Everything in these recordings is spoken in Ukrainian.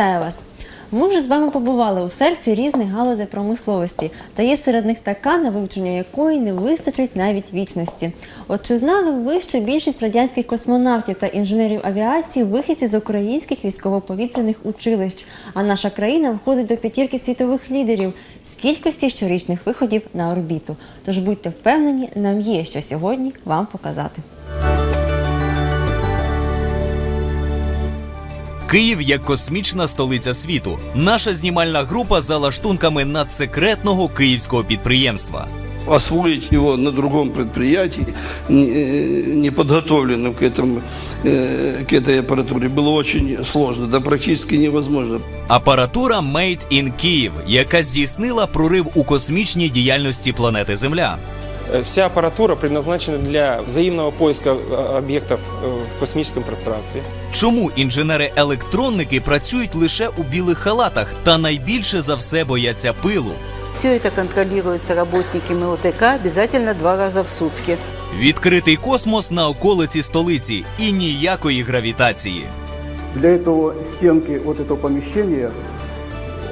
Вітаю вас! Ми вже з вами побували у серці різних галузей промисловості, та є серед них така, на вивчення якої не вистачить навіть вічності. От чи знали ви, що більшість радянських космонавтів та інженерів авіації вихідці з українських військово-повітряних училищ, а наша країна входить до п'ятірки світових лідерів з кількості щорічних виходів на орбіту. Тож будьте впевнені, нам є що сьогодні вам показати. Київ як космічна столиця світу. Наша знімальна група за лаштунками надсекретного київського підприємства. освоить его на другом предприятии, не э, не подготовленным к, этому, э, к этой аппаратуре, было очень сложно, да практически невозможно. Апаратура Made in Київ, яка здійснила прорив у космічній діяльності планети Земля. Э, Вся аппаратура предназначена для взаимного поиска э, объектов э, в космическом пространстве. Чому інженери-електронники працюють лише у білих халатах та найбільше за все бояться пилу? Все это контролируется работниками ОТК обязательно два раза в сутки. Відкритий космос на околиці столиці і ніякої гравітації. Для этого стенки вот этого помещения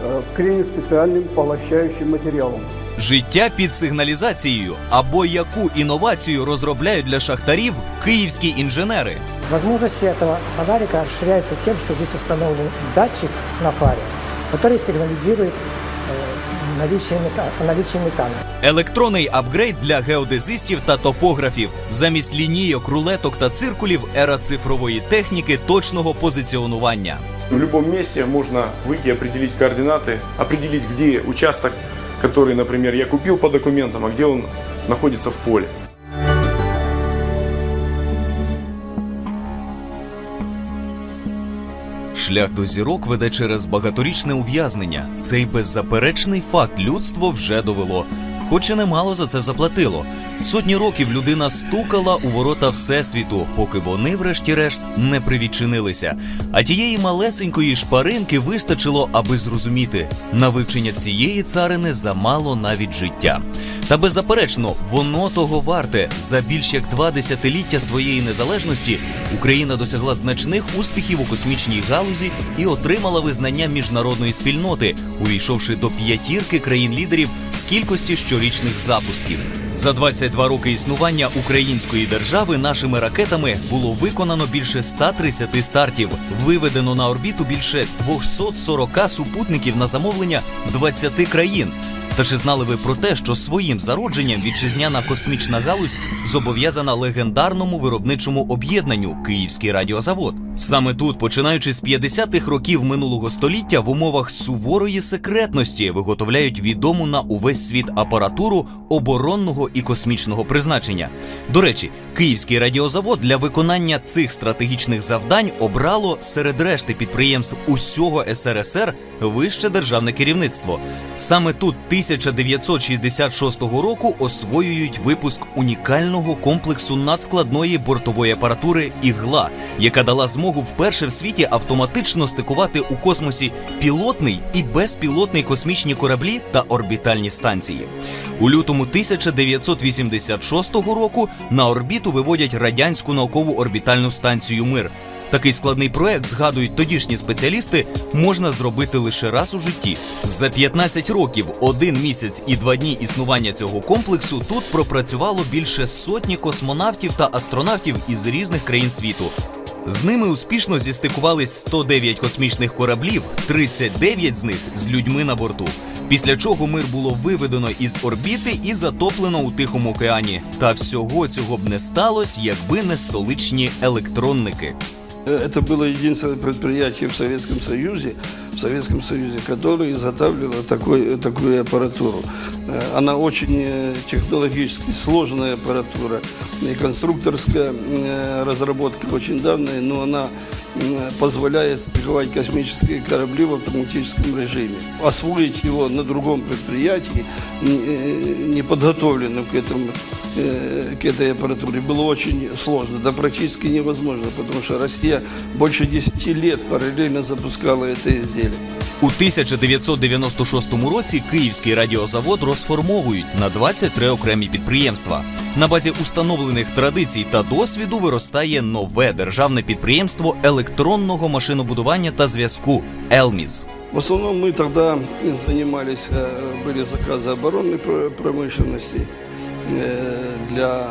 э, клеены специальным поглощающим материалом. Життя під сигналізацією або яку інновацію розробляють для шахтарів київські інженери. Возможности этого фонарика расширяются тем, что здесь установлен датчик на фаре, который сигнализирует э, наличие мета- о наличии метана. Електронний апгрейд для геодезистів та топографів. Замість лінійок, рулеток та циркулів ера цифрової техніки точного позиціонування. В любом месте можно выйти, определить координаты, определить, где участок, который, например, я купил по документам, а где он находится в поле. Шлях до зірок веде через багаторічне ув'язнення. Цей беззаперечний факт людство вже довело. Хоч і немало за це заплатило. Сотні років людина стукала у ворота Всесвіту, поки вони, врешті-решт, не привідчинилися. А тієї малесенької шпаринки вистачило, аби зрозуміти, на вивчення цієї царини замало навіть життя. Та беззаперечно, воно того варте. За більш як два десятиліття своєї незалежності Україна досягла значних успіхів у космічній галузі і отримала визнання міжнародної спільноти, увійшовши до п'ятірки країн-лідерів з кількості щорічних запусків. За 22 роки існування української держави нашими ракетами було виконано більше 130 стартів, виведено на орбіту більше 240 супутників на замовлення 20 країн. Та чи знали ви про те, що своїм зародженням вітчизняна космічна галузь зобов'язана легендарному виробничому об'єднанню Київський радіозавод? Саме тут, починаючи з 50-х років минулого століття, в умовах суворої секретності виготовляють відому на увесь світ апаратуру оборонного і космічного призначення. До речі, Київський радіозавод для виконання цих стратегічних завдань обрало серед решти підприємств усього СРСР вище державне керівництво. Саме тут 1966 року освоюють випуск унікального комплексу надскладної бортової апаратури ігла, яка дала змогу вперше в світі автоматично стикувати у космосі пілотний і безпілотний космічні кораблі та орбітальні станції. У лютому 1986 року на орбіту виводять радянську наукову орбітальну станцію Мир. Такий складний проект, згадують тодішні спеціалісти, можна зробити лише раз у житті. За 15 років, один місяць і два дні існування цього комплексу тут пропрацювало більше сотні космонавтів та астронавтів із різних країн світу. З ними успішно зістикувались 109 космічних кораблів, 39 з них з людьми на борту. Після чого мир було виведено із орбіти і затоплено у Тихому океані. Та всього цього б не сталося, якби не столичні електронники. Э, Это было единственное предприятие в Советском Союзе, в Советском Союзе, которое изготавливало такой, такую аппаратуру. Э, Она очень э, технологически сложная аппаратура, и конструкторская э, разработка очень давняя, но она м, позволяет стыковать космические корабли в автоматическом режиме. Освоить его на другом предприятии, не э, не подготовленным к этому э, к этой аппаратуре было очень сложно, да практически невозможно, потому что Россия больше 10 лет параллельно запускала это изделие. У 1996 році Київський радіозавод розформовують на 23 окремі підприємства. На базі установлених традицій та досвіду виростає нове державне підприємство електронного машинобудування та зв'язку Елміз. В основном мы тогда занимались, э, были заказы оборонной пр- промышленности. Э, Для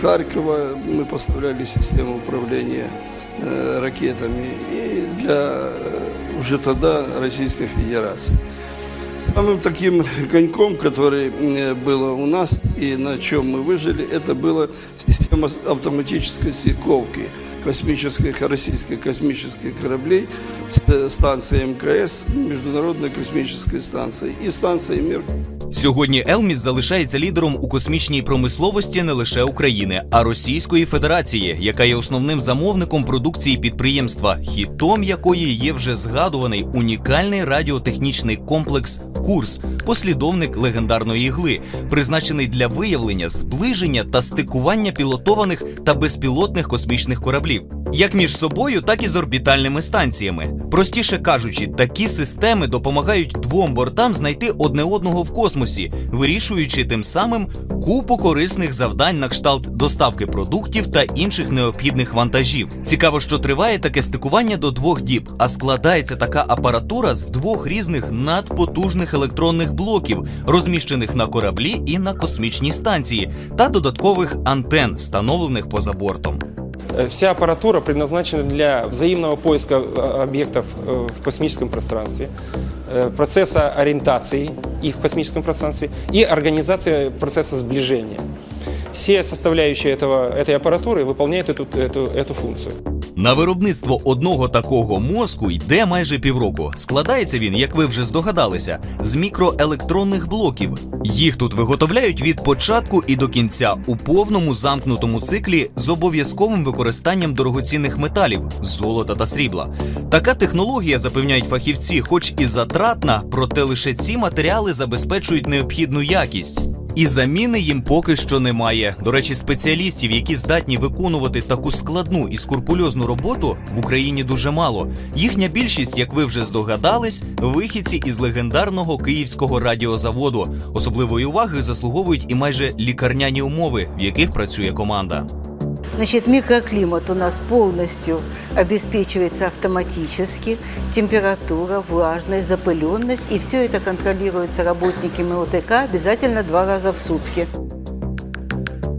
Харькова мы поставляли систему управления э, ракетами и для э, уже тогда Российской Федерации. Самым таким коньком, который э, было у нас и на чем мы выжили, это была система автоматической стыковки космических, российских космических кораблей с э, станцией МКС, Международной космической станции, и станцией МИР. Сьогодні Елміс залишається лідером у космічній промисловості не лише України, а Російської Федерації, яка є основним замовником продукції підприємства, хітом якої є вже згадуваний унікальний радіотехнічний комплекс Курс, послідовник легендарної ігли, призначений для виявлення, зближення та стикування пілотованих та безпілотних космічних кораблів. Як між собою, так і з орбітальними станціями. Простіше кажучи, такі системи допомагають двом бортам знайти одне одного в космосі, вирішуючи тим самим купу корисних завдань на кшталт доставки продуктів та інших необхідних вантажів. Цікаво, що триває таке стикування до двох діб, а складається така апаратура з двох різних надпотужних електронних блоків, розміщених на кораблі і на космічній станції, та додаткових антен, встановлених поза бортом. Э, Вся аппаратура предназначена для взаимного поиска э, объектов э, в космическом пространстве, э, процесса ориентации их в космическом пространстве и организации процесса сближения. Все составляющие этого, этой аппаратуры выполняют эту, эту, эту функцию. На виробництво одного такого мозку йде майже півроку. Складається він, як ви вже здогадалися, з мікроелектронних блоків. Їх тут виготовляють від початку і до кінця у повному замкнутому циклі з обов'язковим використанням дорогоцінних металів золота та срібла. Така технологія, запевняють фахівці, хоч і затратна, проте лише ці матеріали забезпечують необхідну якість. І заміни їм поки що немає. До речі, спеціалістів, які здатні виконувати таку складну і скурпульозну роботу, в Україні дуже мало. Їхня більшість, як ви вже здогадались, вихідці із легендарного київського радіозаводу. Особливої уваги заслуговують і майже лікарняні умови, в яких працює команда. Значит, микроклимат у нас полностью обеспечивается автоматически. Температура, влажность, запыленность. И все это контролируется работниками ОТК обязательно два раза в сутки.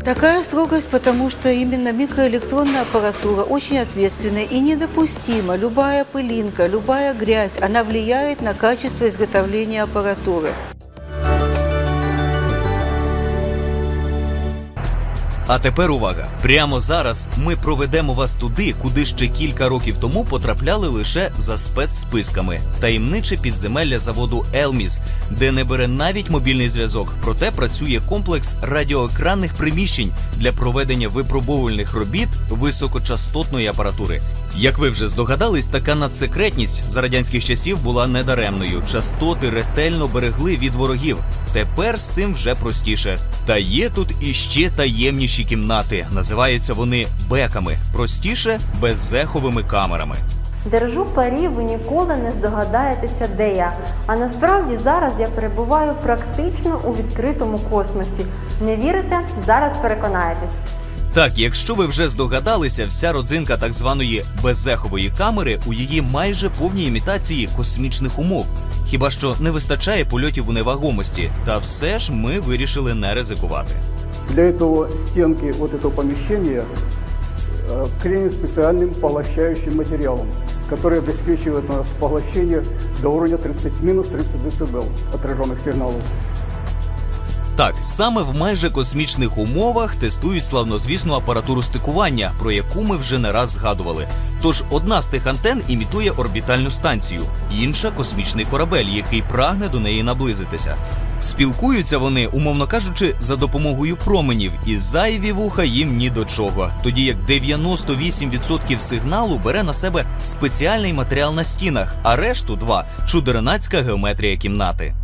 Такая строгость, потому что именно микроэлектронная аппаратура очень ответственная и недопустима. Любая пылинка, любая грязь, она влияет на качество изготовления аппаратуры. А тепер увага! Прямо зараз ми проведемо вас туди, куди ще кілька років тому потрапляли лише за спецсписками. Таємниче підземелля заводу Елміс, де не бере навіть мобільний зв'язок, проте працює комплекс радіоекранних приміщень для проведення випробовувальних робіт високочастотної апаратури. Як ви вже здогадались, така надсекретність за радянських часів була недаремною. Частоти ретельно берегли від ворогів. Тепер з цим вже простіше. Та є тут іще таємніші кімнати. Називаються вони беками. Простіше беззеховими камерами. Держу парі, ви ніколи не здогадаєтеся, де я. А насправді зараз я перебуваю практично у відкритому космосі. Не вірите? Зараз переконаєтесь. Так, якщо ви вже здогадалися, вся родзинка так званої беззехової камери у її майже повній імітації космічних умов. Хіба що не вистачає польотів у невагомості, та все ж ми вирішили не ризикувати. Для этого стенки вот этого помещения э, клеены специальным поглощающим материалом, который обеспечивает у нас поглощение до уровня 30, минус 30 дБ отраженных сигналов. Так, саме в майже космічних умовах тестують славнозвісну апаратуру стикування, про яку ми вже не раз згадували. Тож одна з тих антен імітує орбітальну станцію, інша космічний корабель, який прагне до неї наблизитися. Спілкуються вони, умовно кажучи, за допомогою променів, і зайві вуха їм ні до чого. Тоді як 98% сигналу бере на себе спеціальний матеріал на стінах, а решту два чудернацька геометрія кімнати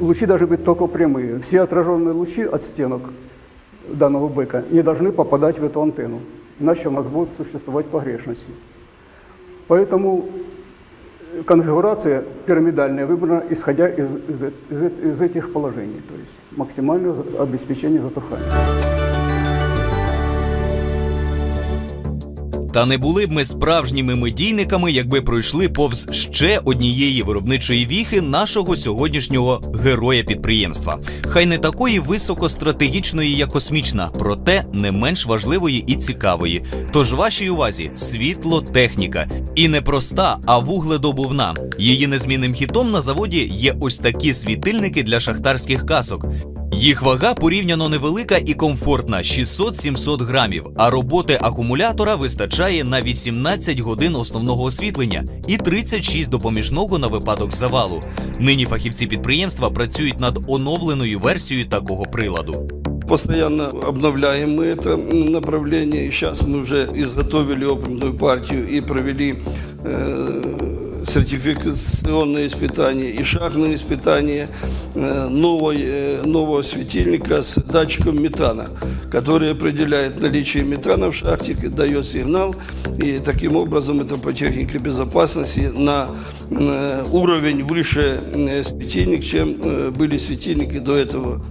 Лучи должны быть только прямые. Все отраженные лучи от стенок данного быка не должны попадать в эту антенну, иначе у нас будут существовать погрешности. Поэтому конфигурация пирамидальная выбрана, исходя из, из, из- из этих положений, то есть максимальное за- обеспечение затухания. Та не були б ми справжніми медійниками, якби пройшли повз ще однієї виробничої віхи нашого сьогоднішнього героя підприємства. Хай не такої високостратегічної, як космічна, проте не менш важливої і цікавої. Тож вашій увазі світлотехніка. І не проста, а вугледобувна. Її незмінним хітом на заводі є ось такі світильники для шахтарських касок. Їх вага порівняно невелика і комфортна 600-700 грамів, а роботи акумулятора вистачає на 18 годин основного освітлення і 36 допоміжного на випадок завалу. Нині фахівці підприємства працюють над оновленою версією такого приладу. Постоянно обновляем мы это направление. И сейчас мы уже изготовили опытную партию и провели э, сертификационные испытания и шахтные испытания э, новой, э, нового светильника с датчиком метана, который определяет наличие метана в шахте, дает сигнал. И таким образом это по технике безопасности на э, уровень выше э, светильник, чем э, были светильники до этого.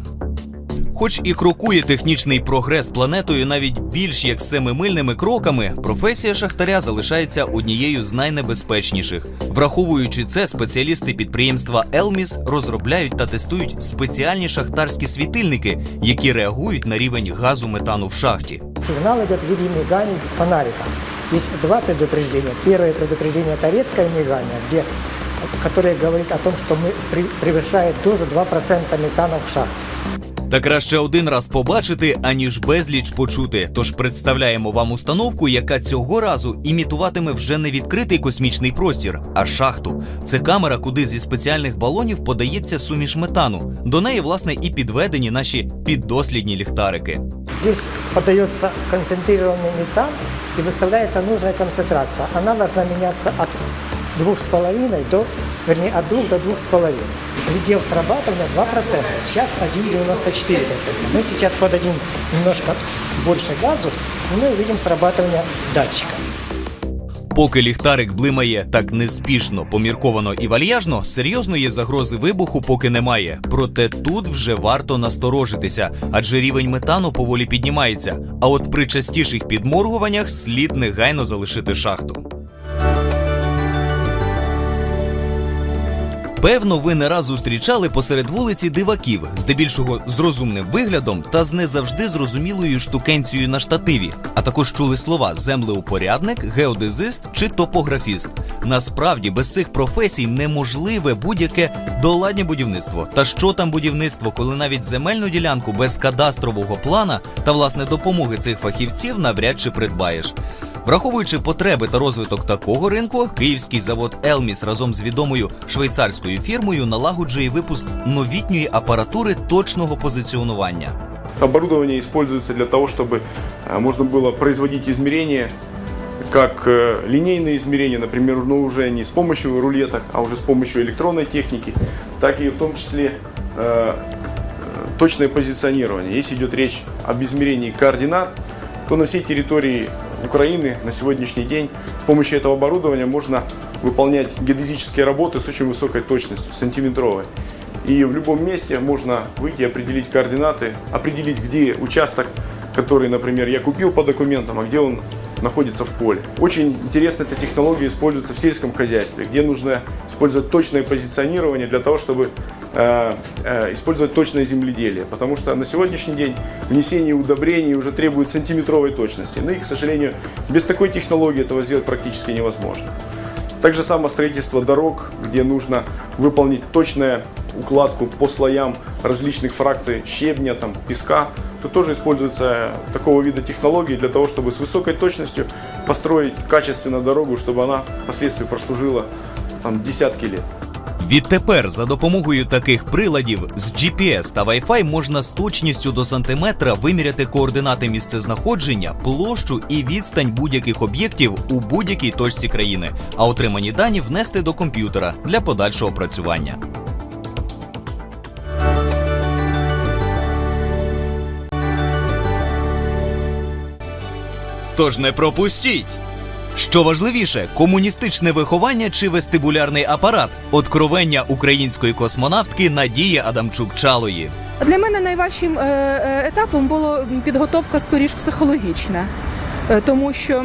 Хоч і крокує технічний прогрес планетою навіть більш як семимильними кроками, професія шахтаря залишається однією з найнебезпечніших. Враховуючи це, спеціалісти підприємства Елміс розробляють та тестують спеціальні шахтарські світильники, які реагують на рівень газу метану в шахті. Сигнал идет в виде миганий фонарика. Есть два предупреждения. Первое предупреждение – это редкое мигание, где, которое говорит о том, что мы при- превышает дозу 2% метана в шахте. Та краще один раз побачити, аніж безліч почути. Тож представляємо вам установку, яка цього разу імітуватиме вже не відкритий космічний простір, а шахту. Це камера, куди зі спеціальних балонів подається суміш метану. До неї, власне, і підведені наші піддослідні ліхтарики. Здесь подается концентрированный метан и выставляется нужная концентрация. Она должна меняться от 2,5 до, вернее, от 2 до 2,5. Предел срабатывания 2%. Сейчас 1,94%. Мы сейчас подадим немножко больше газу, и мы увидим срабатывание датчика. Поки ліхтарик блимає так неспішно, помірковано і вальяжно, серйозної загрози вибуху поки немає. Проте тут вже варто насторожитися, адже рівень метану поволі піднімається. А от при частіших підморгуваннях слід негайно залишити шахту. Певно, ви не раз зустрічали посеред вулиці диваків, здебільшого з розумним виглядом та з не завжди зрозумілою штукенцією на штативі, а також чули слова землеупорядник, геодезист чи топографіст. Насправді без цих професій неможливе будь-яке доладнє будівництво. Та що там будівництво, коли навіть земельну ділянку без кадастрового плана та власне допомоги цих фахівців навряд чи придбаєш. Враховуючи потреби та розвиток такого ринку, київський завод Елміс разом з відомою швейцарською фірмою налагоджує випуск новітньої апаратури точного позиціонування. Оборудование используется для того, чтобы э, можно было производить измерения, как э, линейные измерения, например, но уже не с помощью рулеток, а уже с помощью электронной техники, так и в том числе э, точное позиционирование. Если идет речь об измерении координат, то на всей территории Украины на сегодняшний день с помощью этого оборудования можно выполнять геодезические работы с очень высокой точностью, сантиметровой. И в любом месте можно выйти, определить координаты, определить, где участок, который, например, я купил по документам, а где он находится в поле. Очень интересно эта технология используется в сельском хозяйстве, где нужно использовать точное позиционирование для того, чтобы э, э, использовать точное земледелие. Потому что на сегодняшний день внесение удобрений уже требует сантиметровой точности. Ну и, к сожалению, без такой технологии этого сделать практически невозможно. Так же само строительство дорог, где нужно выполнить точную укладку по слоям различных фракций щебня, там, песка, то тоже используется такого вида технологии для того, чтобы с высокой точностью построить качественно дорогу, чтобы она впоследствии прослужила там, десятки лет. Відтепер за допомогою таких приладів з GPS та Wi-Fi можна з точністю до сантиметра виміряти координати місцезнаходження, площу і відстань будь-яких об'єктів у будь-якій точці країни, а отримані дані внести до комп'ютера для подальшого опрацювання. Тож не пропустіть! Що важливіше, комуністичне виховання чи вестибулярний апарат? Откровення української космонавтки Надії Адамчук Чалої. Для мене найважчим е, е, етапом була підготовка скоріш психологічна, Е, тому що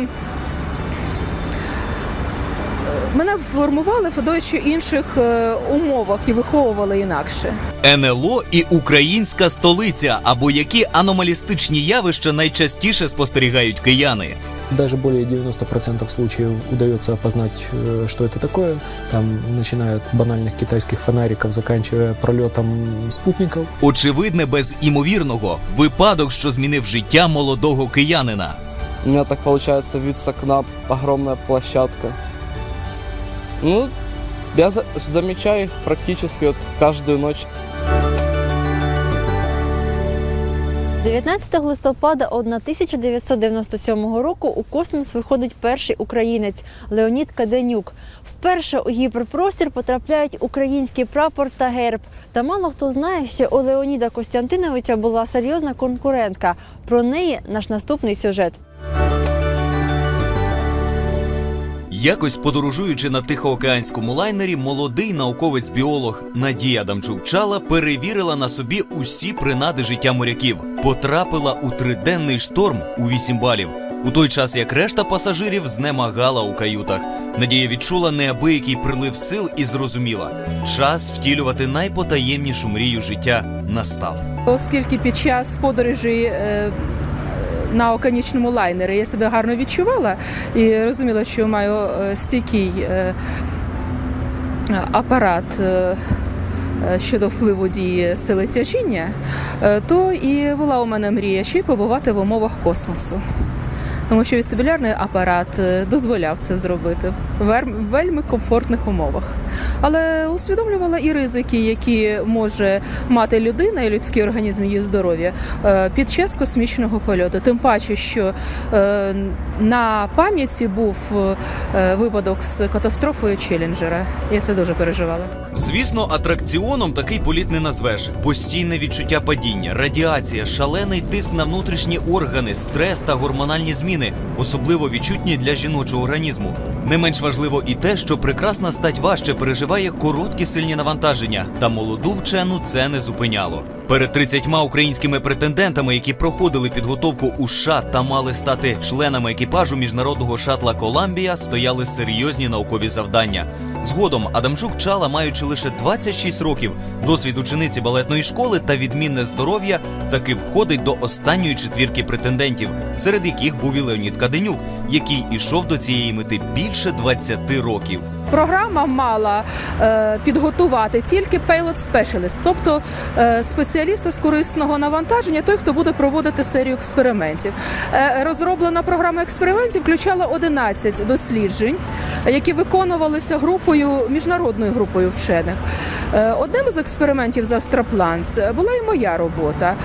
мене формували в дещо інших умовах і виховували інакше. НЛО і українська столиця, або які аномалістичні явища найчастіше спостерігають кияни Даже более 90% случаев удается опознать, э, что это такое. Там начиная от банальных китайских фонариков, заканчивая пролетом спутников. Очевидне без імовірного випадок, що змінив життя молодого киянина. У меня так получается вид с окна, огромная площадка. Ну, я за- замечаю их практически вот каждую ночь. 19 листопада 1997 року у космос виходить перший українець Леонід Каденюк. Вперше у гіперпростір потрапляють український прапор та герб. Та мало хто знає, що у Леоніда Костянтиновича була серйозна конкурентка. Про неї наш наступний сюжет. Якось подорожуючи на тихоокеанському лайнері, молодий науковець-біолог Надія Дамчук-Чала перевірила на собі усі принади життя моряків, потрапила у триденний шторм у 8 балів. У той час як решта пасажирів знемагала у каютах. Надія відчула неабиякий прилив сил і зрозуміла, час втілювати найпотаємнішу мрію життя настав. Оскільки під час подорожі е, на оканічному лайнері я себе гарно відчувала і розуміла, що маю е, стійкий е, апарат. е, Щодо впливу дії сили тяжіння, то і була у мене мрія ще й побувати в умовах космосу. Тому що вестибулярний апарат е, дозволяв це зробити в вельми комфортних умовах. Але усвідомлювала і ризики, які може мати людина і людський організм її здоров'я е, під час космічного польоту. Тим паче, що е, на пам'яті був випадок з катастрофою Челленджера. Я це дуже переживала. Звісно, атракціоном такий політ не назвеш. Постійне відчуття падіння, радіація, шалений тиск на внутрішні органи, стрес та гормональні зміни, особливо відчутні для жіночого організму. Не менш важливо і те, що прекрасна стать важче переживає короткі сильні навантаження, та молоду вчену це не зупиняло. Перед 30 українськими претендентами, які проходили підготовку у США та мали стати членами екіпажу міжнародного шатла Коламбія, стояли серйозні наукові завдання. Згодом Адамчук Чала, маючи лише 26 років, досвід учениці балетної школи та відмінне здоров'я, таки входить до останньої четвірки претендентів, серед яких був і Леонід Каденюк, який ішов до цієї мети більше 20 років. Програма мала е, підготувати тільки payload specialist, тобто е, спеціаліста з корисного навантаження, той, хто буде проводити серію експериментів. Е, розроблена програма експериментів включала 11 досліджень, які виконувалися групою міжнародною групою вчених. Одним з експериментів з Астропланс була і моя робота.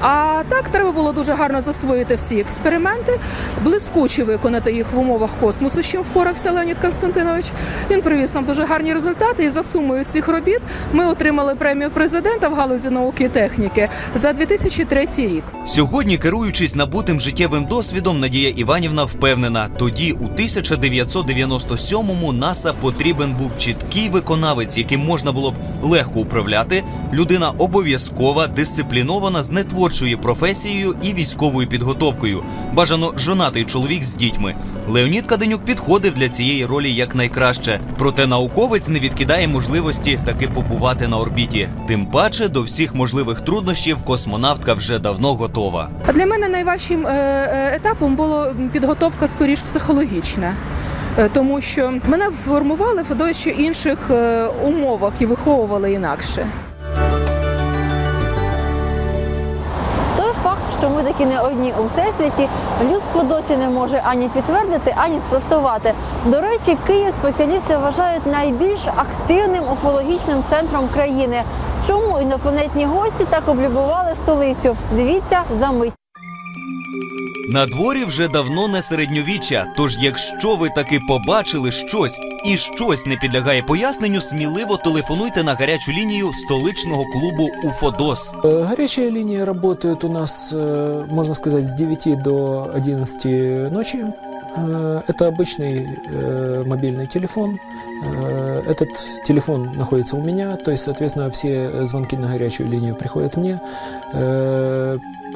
А так треба було дуже гарно засвоїти всі експерименти, блискуче виконати їх в умовах космосу, чим впорався Леонід Константинович. Він привіз нам дуже гарні результати, і за сумою цих робіт ми отримали премію президента в галузі науки і техніки за 2003 рік. Сьогодні, керуючись набутим життєвим досвідом, Надія Іванівна впевнена, тоді, у 1997-му, НАСА потрібен був чіткий виконавець, яким можна було б легко управляти. Людина обов'язкова, дисциплінована з нетворчою професією і військовою підготовкою. Бажано жонатий чоловік з дітьми. Леонід Каденюк підходив для цієї ролі якнайкраще. Проте науковець не відкидає можливості таки побувати на орбіті. Тим паче до всіх можливих труднощів космонавтка вже давно готова. А для мене найважчим е, е, етапом була підготовка скоріш психологічна. Е, Тому що мене формували в дещо інших умовах і виховували інакше. Що ми такі не одні у всесвіті, людство досі не може ані підтвердити, ані спростувати. До речі, Київ спеціалісти вважають найбільш активним уфологічним центром країни. Чому інопланетні гості так облюбували столицю? Дивіться за мить. На дворі вже давно не середньовіччя. Тож, якщо ви таки побачили щось і щось не підлягає поясненню, сміливо телефонуйте на гарячу лінію столичного клубу Уфодос. Э, Горячая линия работает у нас, э, можно сказать, с 9 до 11 ночи. э, это обычный э, мобильный телефон. Э, Этот телефон находится у меня, то есть, соответственно, все звонки на горячую линию приходят мне.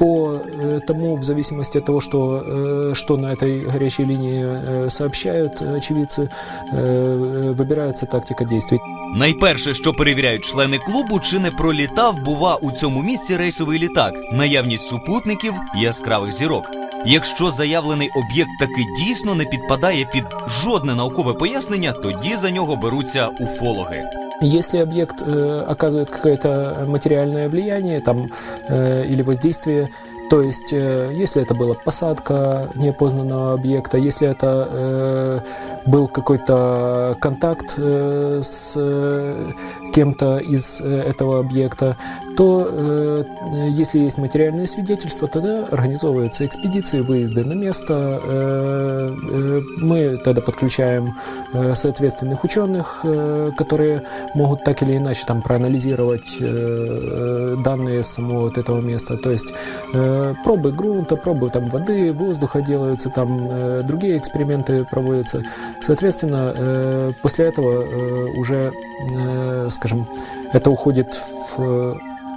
Э, По э, тому, в зависимости от того, что, э, что на этой горячей линии э, сообщают очевидцы, э, э, выбирается тактика действий. Найперше, що перевіряють члени клубу, чи не пролітав, бува, у цьому місці рейсовий літак, наявність супутників, яскравих зірок. Якщо заявлений об'єкт таки дійсно не підпадає під жодне наукове пояснення, тоді за нього беруться уфологи. Если объект э, оказывает какое-то материальное влияние там, э, или воздействие, то есть э, если это была посадка неопознанного объекта, если это э, был какой-то контакт э, с э, кем-то из э, этого объекта, то э, если есть материальные свидетельства, тогда организовываются экспедиции, выезды на место. Э, э, мы тогда подключаем э, соответственных ученых, э, которые могут так или иначе там проанализировать э, э, данные самого вот этого места. То есть э, пробы грунта, пробы там воды, воздуха делаются, там э, другие эксперименты проводятся. Соответственно, э, после этого э, уже, э, скажем, это уходит в э,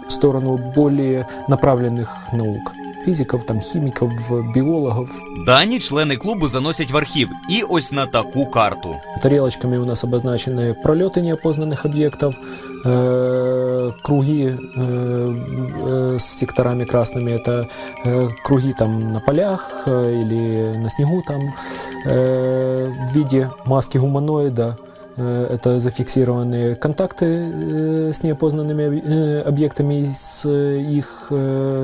сторону более направленных наук. Физиков, там, химиков, биологов. Дані члени клубу заносять в архів, і ось на таку карту. Тарелочками у нас обозначены пролеты неопознанных объектов, э, круги э, э, с секторами красными, это э, круги там на полях э, или на снегу там э, в виде маски гуманоида. Э, Это зафиксированные контакты э, с неопознанными э, объектами, с их,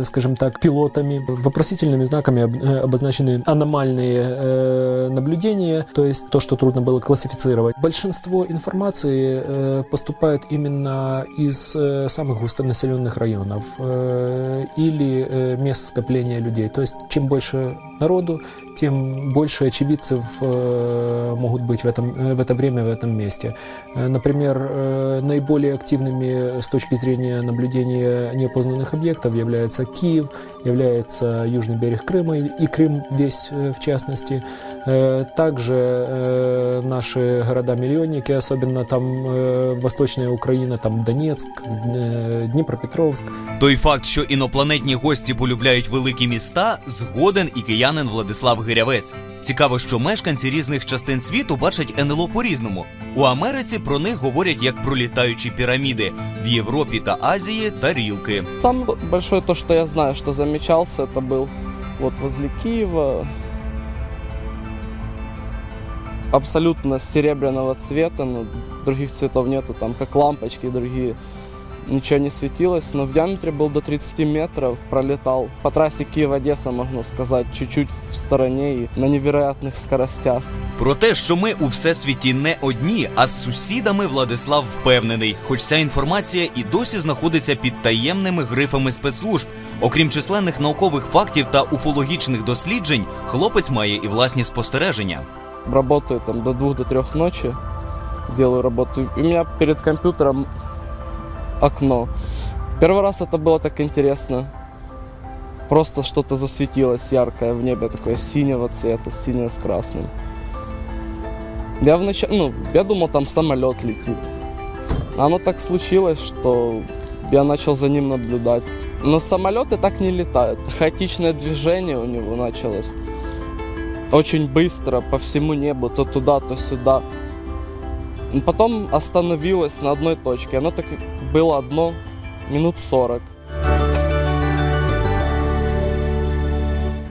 скажем так, пилотами. Вопросительными знаками об- обозначены аномальные наблюдения, то есть то, что трудно было классифицировать. Большинство информации поступает именно из самых густонаселенных районов или мест скопления людей. То есть чем больше народу, тем больше очевидцев э, могут быть в, этом, э, в это время в этом месте. Э, Например, э, наиболее активными с точки зрения наблюдения неопознанных объектов является Киев, является южный берег Крыма и и Крым весь э, в частности. Э, Также э, наши города-миллионники, особенно там э, Восточная Украина, там Донецк, э, Днепропетровск, Той факт, що інопланетні гості полюбляють великі міста, згоден і киянин Владислав Гирявець. Цікаво, що мешканці різних частин світу бачать НЛО по-різному. У Америці про них говорять як про літаючі піраміди, в Європі та Азії тарілки. Самое большое то, что я знаю, что замечался, это был вот возле Киева. Абсолютно серебряного цвета, но других цветов нету, там как лампочки другие. Ничего не светилось, но в диаметре был до 30 метров, пролетал по трассе Киев-Одесса, можно сказать, чуть-чуть в стороне и на невероятных скоростях. Про те, що ми у всесвіті не одні, а з сусідами Владислав впевнений, хоч ця інформація і досі знаходиться під таємними грифами спецслужб. Окрім численних наукових фактів та уфологічних досліджень, хлопець має і власні спостереження. Работаю там до двух до трех ночи, делаю работу. И у меня перед компьютером окно. Первый раз это было так интересно. Просто что-то засветилось яркое в небе, такое синего цвета, синее с красным. Я вначале, ну, я думал, там самолет летит. А оно так случилось, что я начал за ним наблюдать. Но самолеты так не летают. Хаотичное движение у него началось. Очень быстро по всему небу, то туда, то сюда. Потом остановилось на одной точке. Оно так было одно минут 40.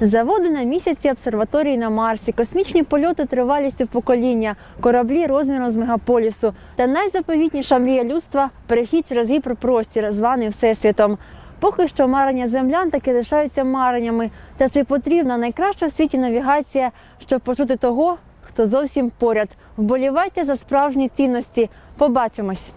Заводи на місяці, обсерваторії на Марсі, космічні польоти тривалістю покоління, кораблі розміром з мегаполісу та найзаповітніша мрія людства перехід через гіперпростір, званий Всесвітом. Поки що марення землян таки лишаються мареннями. Та чи потрібна найкраща в світі навігація, щоб почути того, хто зовсім поряд? Вболівайте за справжні цінності. Побачимось!